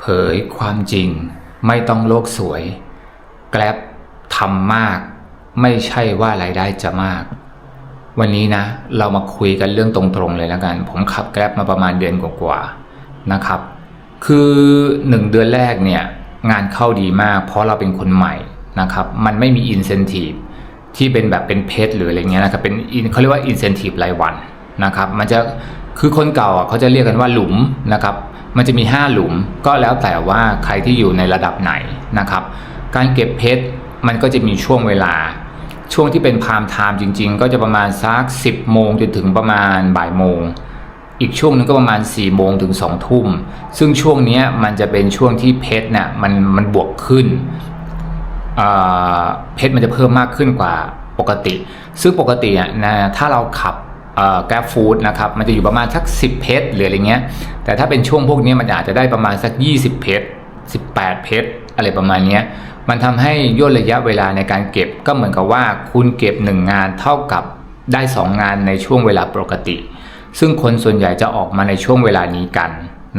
เผยความจริงไม่ต้องโลกสวย แกลบทำมาก ไม่ใช่ว่ารายได้จะมาก วันนี้นะ เรามาคุยกันเรื่องตรงๆเลยแล้วกัน ผมขับแกลบมาประมาณเดือนกว่าๆนะครับ คือหนึ่งเดือนแรกเนี่ย งานเข้าดีมาก เพราะเราเป็นคนใหม่นะครับ มันไม่มีอินเซนティブที่เป็นแบบเป็นเพชรหรืออะไรเงี้ยนะครับเป็น in- เขาเรียกว่าอินเซนティブรายวันนะครับ มันจะ คือคนเก่าอะเขาจะเรียกกันว่าหลุมนะครับ มันจะมี 5 หลุมก็แล้วแต่ว่าใครที่อยู่ในระดับไหนนะครับ การเก็บเพชรมันก็จะมีช่วงเวลา ช่วงที่เป็นพามไทม์จริง ๆ ก็จะประมาณสัก 10 โมงจนถึงประมาณบ่ายโมง อีกช่วงหนึงก็ประมาณ4ี่โมงถึง2องทุ่ม ซึ่งช่วงนี้มันจะเป็นช่วงที่เพชรเนี่ยมันมันบวกขึ้นอ่าเพชรมันจะเพิ่มมากขึ้นกว่าปกติ ซึ่งปกติอะนะถ้าเราขับ กร็บฟู้ดนะครับมันจะอยู่ประมาณสัก 10 เพชรหรืออะไรเงี้ย แต่ถ้าเป็นช่วงพวกนี้มันอาจจะได้ประมาณสัก 20 เพชร18 เพชรอะไรประมาณเนี้ยมันทำให้ย่นระยะเวลาในการเก็บก็เหมือนกับว่าคุณเก็บ 1 งานเท่ากับได้ 2 งานในช่วงเวลาปกติ ซึ่งคนส่วนใหญ่จะออกมาในช่วงเวลานี้กัน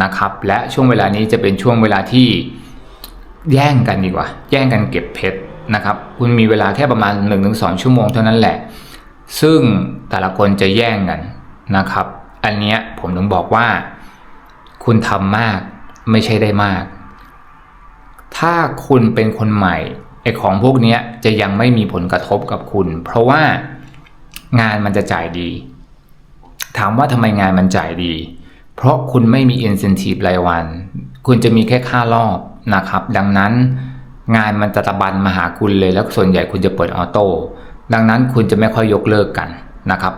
นะครับ และช่วงเวลานี้จะเป็นช่วงเวลาที่แย่งกันดีกว่า แย่งกันเก็บเพชรนะครับ คุณมีเวลาแค่ประมาณ 1-2 ชั่วโมงเท่านั้นแหละ ซึ่งแต่ละคนจะแย่งกันนะครับ อันเนี้ยผมถึงบอกว่า คุณทำมากไม่ใช่ได้มาก ถ้าคุณเป็นคนใหม่ไอของพวกเนี้ยจะยังไม่มีผลกระทบกับคุณ เพราะว่างานมันจะจ่ายดี ถามว่าทำไมงานมันจ่ายดี เพราะคุณไม่มี incentive รายวัน คุณจะมีแค่ค่ารอบนะครับ ดังนั้นงานมันจะตะบันมาหาคุณเลยแล้วส่วนใหญ่คุณจะเปิดออโต้ ดังนั้นคุณจะไม่ค่อยยกเลิกกันนะครับ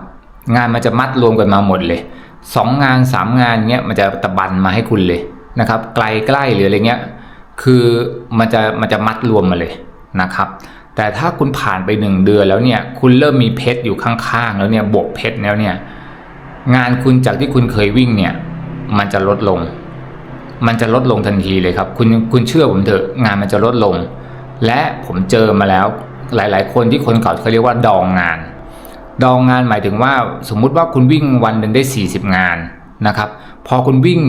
งานมันจะมัดรวมกันมาหมดเลยสองงานสามงานเงี้ยมันจะตะบันมาให้คุณเลยนะครับ ไกลใกล้หรืออะไรเงี้ยคือมันจะมันจะมัดรวมมาเลยนะครับ แต่ถ้าคุณผ่านไปหนึ่งเดือนแล้วเนี่ยคุณเริ่มมีเพชรอยู่ข้างๆ แล้วเนี่ยบวกเพชรแล้วเนี่ยงานคุณจากที่คุณเคยวิ่งเนี่ยมันจะลดลง มันจะลดลงทันทีเลยครับ คุณคุณเชื่อผมเถอะงานมันจะลดลง และผมเจอมาแล้ว หลาย ๆ คนที่คนเก่าเขาเรียกว่าดองงาน ดองงานหมายถึงว่าสมมุติว่าคุณวิ่งวันหนึ่งได้ 40 งานนะครับ พอคุณวิ่ง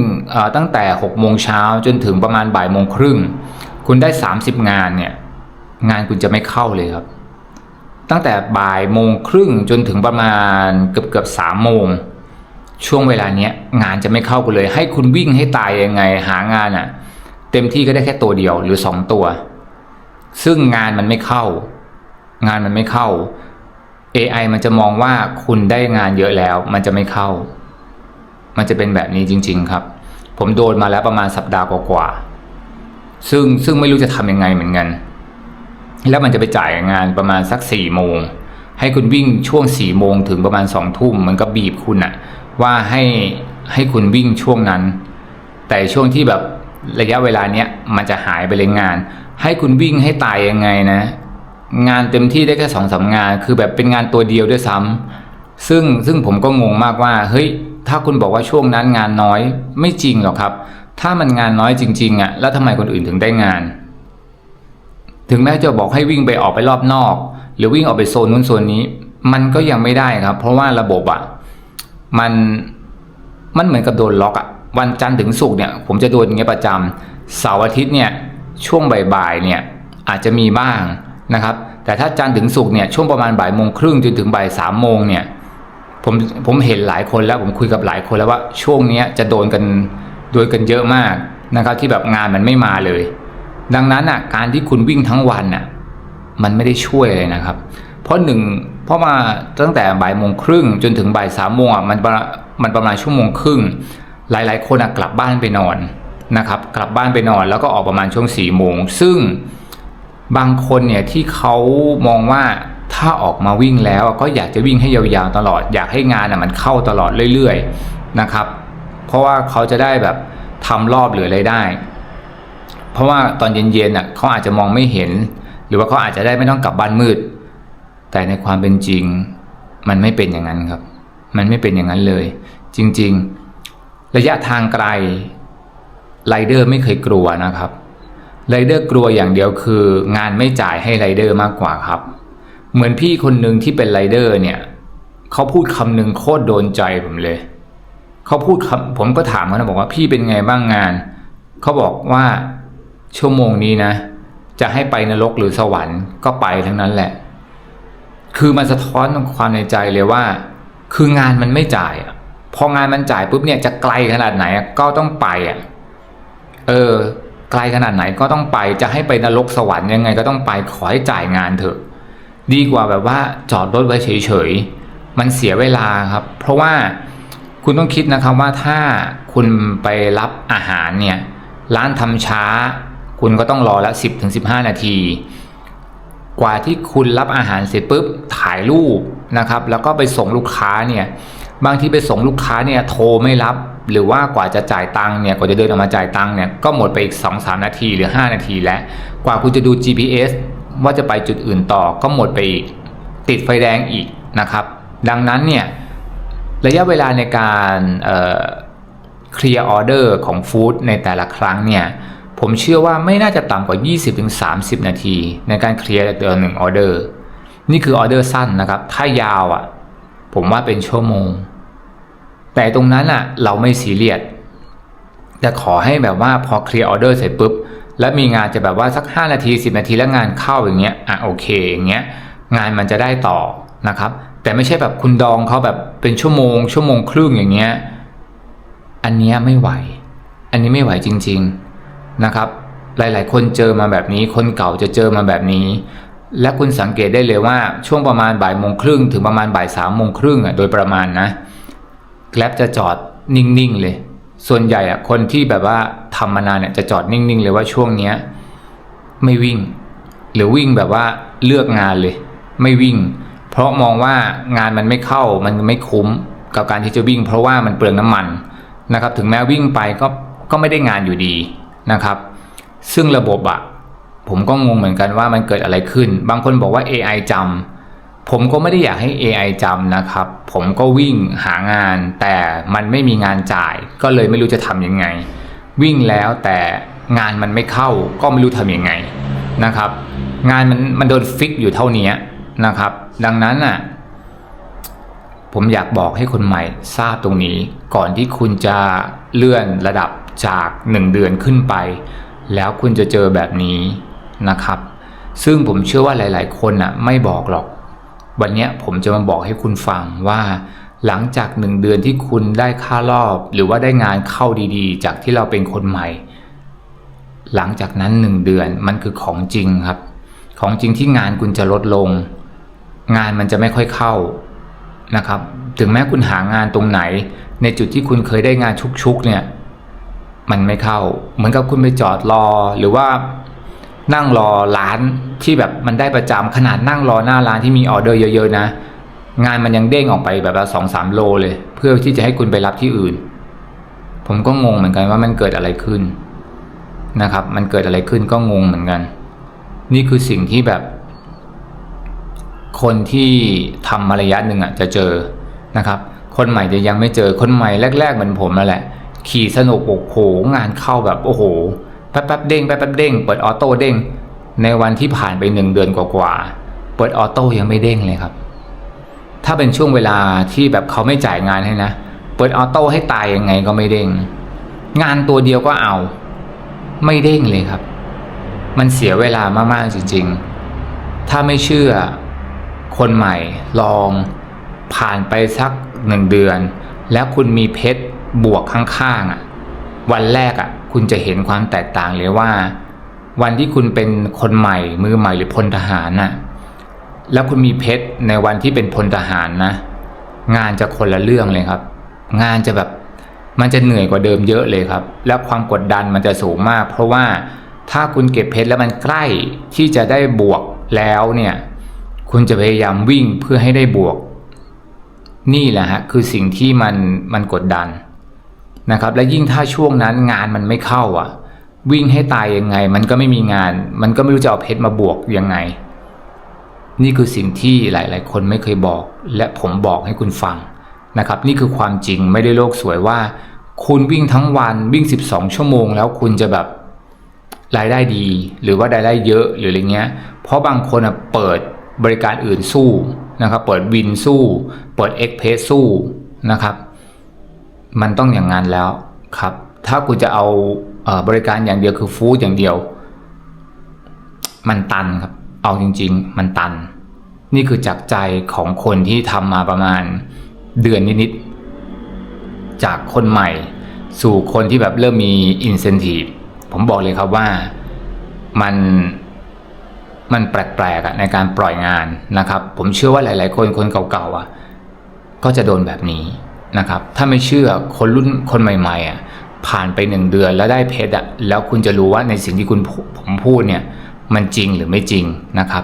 ตั้งแต่6โมงเช้าจนถึงประมาณบ่ายโมงครึ่งคุณได้ 30 งานเนี่ยงานคุณจะไม่เข้าเลยครับ ตั้งแต่บ่ายโมงครึ่งจนถึงประมาณเกือบเกือบสามโมงช่วงเวลาเนี้ยงานจะไม่เข้ากันเลย ให้คุณวิ่งให้ตายยังไงหางานอะ เต็มที่ก็ได้แค่ตัวเดียวหรือสองตัว ซึ่งงานมันไม่เข้า งานมันไม่เข้า AI มันจะมองว่าคุณได้งานเยอะแล้ว มันจะไม่เข้า มันจะเป็นแบบนี้จริง ๆ ครับ ผมโดนมาแล้วประมาณสัปดาห์กว่าๆซึ่งซึ่งไม่รู้จะทำยังไงเหมือนกัน แล้วมันจะไปจ่ายงานประมาณสักสี่โมงให้คุณวิ่งช่วงสี่โมงถึงประมาณสองทุ่มมันก็บีบคุณอะว่าให้ให้คุณวิ่งช่วงนั้น แต่ช่วงที่แบบระยะเวลาเนี้ยมันจะหายไปเลยงาน ให้คุณวิ่งให้ตายยังไงนะ งานเต็มที่ได้แค่สองสามงาน คือแบบเป็นงานตัวเดียวด้วยซ้ำซึ่งซึ่งผมก็งงมากว่า เฮ้ย ถ้าคุณบอกว่าช่วงนั้นงานน้อยไม่จริงหรอกครับ ถ้ามันงานน้อยจริง ๆอะ่ะแล้วทำไมคนอื่นถึงได้งาน ถึงแม้จะบอกให้วิ่งไปออกไปรอบนอก หรือวิ่งออกไปโซนนู้นโซนนี้ มันก็ยังไม่ได้ครับ เพราะว่าระบบอะ่ะมันมันเหมือนกับโดนล็อกอะ่ะวันจันทร์ถึงศุกร์เนี่ยผมจะโดนอย่างเงี้ยประจำเสาร์อาทิตย์เนี่ยช่วงบ่ายๆเนี่ยอาจจะมีบ้าง นะครับ แต่ถ้าจันทร์ถึงศุกร์เนี่ยช่วงประมาณบ่ายโมงครึ่งจนถึงบ่ายสามโมงเนี่ยผมผมเห็นหลายคนแล้วผมคุยกับหลายคนแล้วว่าช่วงนี้จะโดนกันโดนกันเยอะมากนะครับ ที่แบบงานมันไม่มาเลย ดังนั้นอะการที่คุณวิ่งทั้งวันอะมันไม่ได้ช่วยเลยนะครับ เพราะหนึ่งเพราะมาตั้งแต่บ่ายโมงครึ่งจนถึงบ่ายสามโมงอะมันประมันประมาณชั่วโมงครึ่ง หลาย ๆ คนอะกลับบ้านไปนอนนะครับ กลับบ้านไปนอนแล้วก็ออกประมาณช่วงสี่โมงซึ่ง บางคนเนี่ยที่เขามองว่าถ้าออกมาวิ่งแล้วก็อยากจะวิ่งให้ยาวๆตลอด อยากให้งานอะมันเข้าตลอดเรื่อยๆนะครับ เพราะว่าเขาจะได้แบบทำรอบหรืออะไรได้ เพราะว่าตอนเย็นๆอะเขาอาจจะมองไม่เห็น หรือว่าเขาอาจจะได้ไม่ต้องกลับบ้านมืด แต่ในความเป็นจริง มันไม่เป็นอย่างนั้นครับ มันไม่เป็นอย่างนั้นเลย จริง ๆ ระยะทางไกลไรเดอร์ไม่เคยกลัวนะครับ ไรเดอร์กลัวอย่างเดียวคือ งานไม่จ่ายให้ไรเดอร์มากกว่าครับ เหมือนพี่คนหนึ่งที่เป็นไรเดอร์เนี่ยเขาพูดคำหนึ่งโคตรโดนใจผมเลยเขาพูดคำผมก็ถามเขานะบอกว่าพี่เป็นไงบ้างงานเขาบอกว่าชั่วโมงนี้นะ จะให้ไปนรกหรือสวรรค์ก็ไปทั้งนั้นแหละ คือมันสะท้อนความในใจเลยว่า คืองานมันไม่จ่ายพองานมันจ่ายปุ๊บเนี่ยจะไกลขนาดไหนก็ต้องไปอะเออ ไกลขนาดไหนก็ต้องไปจะให้ไปนรกสวรรค์ยังไงก็ต้องไปขอให้จ่ายงานเถอะ ดีกว่าแบบว่าจอดรถไว้เฉยๆ มันเสียเวลาครับ เพราะว่าคุณต้องคิดนะครับว่าถ้าคุณไปรับอาหารเนี่ยร้านทำช้า คุณก็ต้องรอละ 10ถึง15 นาที กว่าที่คุณรับอาหารเสร็จปุ๊บถ่ายรูปนะครับ แล้วก็ไปส่งลูกค้าเนี่ยบางทีไปส่งลูกค้าเนี่ยโทรไม่รับ หรือว่ากว่าจะจ่ายตังค์เนี่ยกว่าจะเดินออกมาจ่ายตังค์เนี่ยก็หมดไปอีก 2-3 นาทีหรือ 5 นาทีแล้ว กว่าคุณจะดู GPS ว่าจะไปจุดอื่นต่อก็หมดไปอีก ติดไฟแดงอีกนะครับ ดังนั้นเนี่ยระยะเวลาในการเคลียร์ออเดอร์ของฟู้ดในแต่ละครั้งเนี่ยผมเชื่อว่าไม่น่าจะต่ำกว่า 20-30 นาที ในการเคลียร์ตัวหนึ่งออเดอร์นี่คือออเดอร์สั้นนะครับ ถ้ายาวอะ่ะ ผมว่าเป็นชั่วโมง แต่ตรงนั้นอะเราไม่ซีเรียสแต่ขอให้แบบว่าพอเคลียร์ออเดอร์เสร็จปุ๊บแล้วมีงานจะแบบว่าสัก 5 นาที 10 นาทีแล้วงานเข้าอย่างเงี้ยอะโอเคอย่างเงี้ยงานมันจะได้ต่อนะครับ แต่ไม่ใช่แบบคุณดองเขาแบบเป็นชั่วโมง ชั่วโมงครึ่งอย่างเงี้ยอันเนี้ยไม่ไหว อันนี้ไม่ไหวจริง ๆนะครับ หลายๆ คนเจอมาแบบนี้ คนเก่าจะเจอมาแบบนี้ และคุณสังเกตได้เลยว่าช่วงประมาณบ่ายโมงครึ่งถึงประมาณบ่ายสามโมงครึ่งอะโดยประมาณนะ แกลบจะจอดนิ่งๆเลย ส่วนใหญ่อะคนที่แบบว่าทำมานานเนี่ยจะจอดนิ่งๆเลยว่าช่วงเนี้ยไม่วิ่ง หรือวิ่งแบบว่าเลือกงานเลย ไม่วิ่ง เพราะมองว่างานมันไม่เข้ามันไม่คุ้มกับการที่จะวิ่ง เพราะว่ามันเปลืองน้ำมันนะครับ ถึงแม้วิ่งไปก็ก็ไม่ได้งานอยู่ดีนะครับ ซึ่งระบบอะผมก็งงเหมือนกันว่ามันเกิดอะไรขึ้น บางคนบอกว่า AI จำ ผมก็ไม่ได้อยากให้ AI จำนะครับ ผมก็วิ่งหางาน แต่มันไม่มีงานจ่าย ก็เลยไม่รู้จะทำยังไง วิ่งแล้วแต่งานมันไม่เข้าก็ไม่รู้ทำยังไงนะครับ งานมันมันโดนฟิกอยู่เท่านี้นะครับ ดังนั้นอะผมอยากบอกให้คนใหม่ทราบตรงนี้ ก่อนที่คุณจะเลื่อนระดับจาก 1 เดือนขึ้นไป แล้วคุณจะเจอแบบนี้นะครับ ซึ่งผมเชื่อว่าหลาย ๆ คนอะไม่บอกหรอก วันนี้ผมจะมาบอกให้คุณฟังว่า หลังจากหนึ่งเดือนที่คุณได้ค่ารอบ หรือว่าได้งานเข้าดีๆ จากที่เราเป็นคนใหม่ หลังจากนั้นหนึ่งเดือนมันคือของจริงครับ ของจริงที่งานคุณจะลดลง งานมันจะไม่ค่อยเข้านะครับ ถึงแม้คุณหางานตรงไหน ในจุดที่คุณเคยได้งานชุกๆเนี่ยมันไม่เข้า เหมือนกับคุณไปจอดรอหรือว่า นั่งรอร้านที่แบบมันได้ประจำขนาดนั่งรอหน้าร้านที่มีออเดอร์เยอะๆนะ งานมันยังเด้งออกไปแบบละสองสามโลเลย เพื่อที่จะให้คุณไปรับที่อื่น ผมก็งงเหมือนกันว่ามันเกิดอะไรขึ้นนะครับ มันเกิดอะไรขึ้นก็งงเหมือนกัน นี่คือสิ่งที่แบบ คนที่ทำมาระยะหนึ่งอะจะเจอนะครับ คนใหม่จะยังไม่เจอคนใหม่แรก ๆ เหมือนผมนั่นแหละ ขี่สนุกโอ้โหงานเข้าแบบโอ้โห แป๊บๆเด้งแป๊บๆเด้งเปิดออโต้เด้งในวันที่ผ่านไปหนึ่งเดือนกว่าๆเปิดออโต้ยังไม่เด้งเลยครับ ถ้าเป็นช่วงเวลาที่แบบเขาไม่จ่ายงานให้นะ เปิดออโต้ให้ตายยังไงก็ไม่เด้ง งานตัวเดียวก็เอา ไม่เด้งเลยครับ มันเสียเวลามากๆจริง ๆ ถ้าไม่เชื่อ คนใหม่ลอง ผ่านไปสักหนึ่งเดือน แล้วคุณมีเพชรบวกข้างๆอะ วันแรกอะ คุณจะเห็นความแตกต่างเลยว่า วันที่คุณเป็นคนใหม่ มือใหม่หรือพลทหารน่ะแล้วคุณมีเพชรในวันที่เป็นพลทหารนะ งานจะคนละเรื่องเลยครับ งานจะแบบมันจะเหนื่อยกว่าเดิมเยอะเลยครับ แล้วความกดดันมันจะสูงมาก เพราะว่าถ้าคุณเก็บเพชรแล้วมันใกล้ที่จะได้บวกแล้วเนี่ยคุณจะพยายามวิ่งเพื่อให้ได้บวก นี่แหละฮะคือสิ่งที่มันมันกดดัน นะครับและยิ่งถ้าช่วงนั้นงานมันไม่เข้าอะ วิ่งให้ตายยังไง มันก็ไม่มีงาน มันก็ไม่รู้จะเอาเพชรมาบวกยังไง นี่คือสิ่งที่หลายๆ คนไม่เคยบอก และผมบอกให้คุณฟังนะครับ นี่คือความจริงไม่ได้โลกสวยว่า คุณวิ่งทั้งวันวิ่ง 12 ชั่วโมง แล้วคุณจะแบบรายได้ดี หรือว่ารายได้เยอะหรืออะไรเงี้ย เพราะบางคนอะเปิดบริการอื่นสู้นะครับ เปิดวินสู้ เปิดเอ็กเพสสู้นะครับ มันต้องอย่างนั้นแล้วครับ ถ้าคุณจะเอา เอ่อบริการอย่างเดียวคือฟู้ดอย่างเดียว มันตันครับ เอาจริง ๆ มันตัน นี่คือจากใจของคนที่ทำมาประมาณเดือนนิดๆ จากคนใหม่ สู่คนที่แบบเริ่มมีอินเซนティブผมบอกเลยครับว่ามันมันแปลกๆอะในการปล่อยงานนะครับ ผมเชื่อว่าหลาย ๆ คนคนเก่าๆอ่ะ ก็จะโดนแบบนี้ นะครับ ถ้าไม่เชื่อคนรุ่นคนใหม่ๆอะผ่านไปหนึ่งเดือนแล้วได้เพชรอะแล้วคุณจะรู้ว่าในสิ่งที่คุณผมพูดเนี่ยมันจริงหรือไม่จริงนะครับ